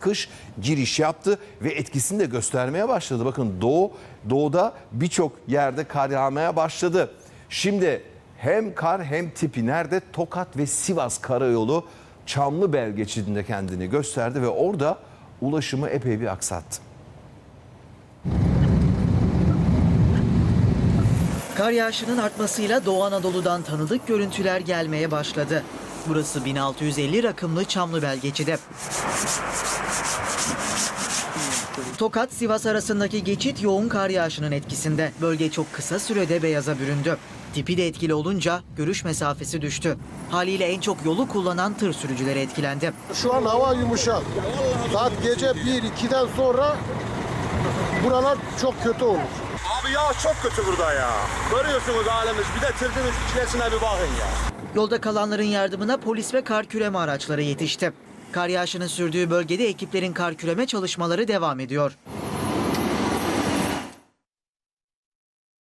kış giriş yaptı ve etkisini de göstermeye başladı. Bakın doğu doğuda birçok yerde kar yağmaya başladı. Şimdi hem kar hem tipi nerede? Tokat ve Sivas karayolu Çamlıbel geçidinde kendini gösterdi ve orada ulaşımı epey bir aksattı. Kar yağışının artmasıyla Doğu Anadolu'dan tanıdık görüntüler gelmeye başladı. Burası 1650 rakımlı Çamlıbel geçidi. Tokat-Sivas arasındaki geçit yoğun kar yağışının etkisinde. Bölge çok kısa sürede beyaza büründü. Tipi de etkili olunca görüş mesafesi düştü. Haliyle en çok yolu kullanan tır sürücüleri etkilendi. Şu an hava yumuşak. Saat gece 1-2'den sonra buralar çok kötü olur. Abi ya çok kötü burada ya. Görüyorsunuz halimiz. Bir de tırdın içine bir bakın ya. Yolda kalanların yardımına polis ve kar küreme araçları yetişti. Kar yağışının sürdüğü bölgede ekiplerin kar küreme çalışmaları devam ediyor.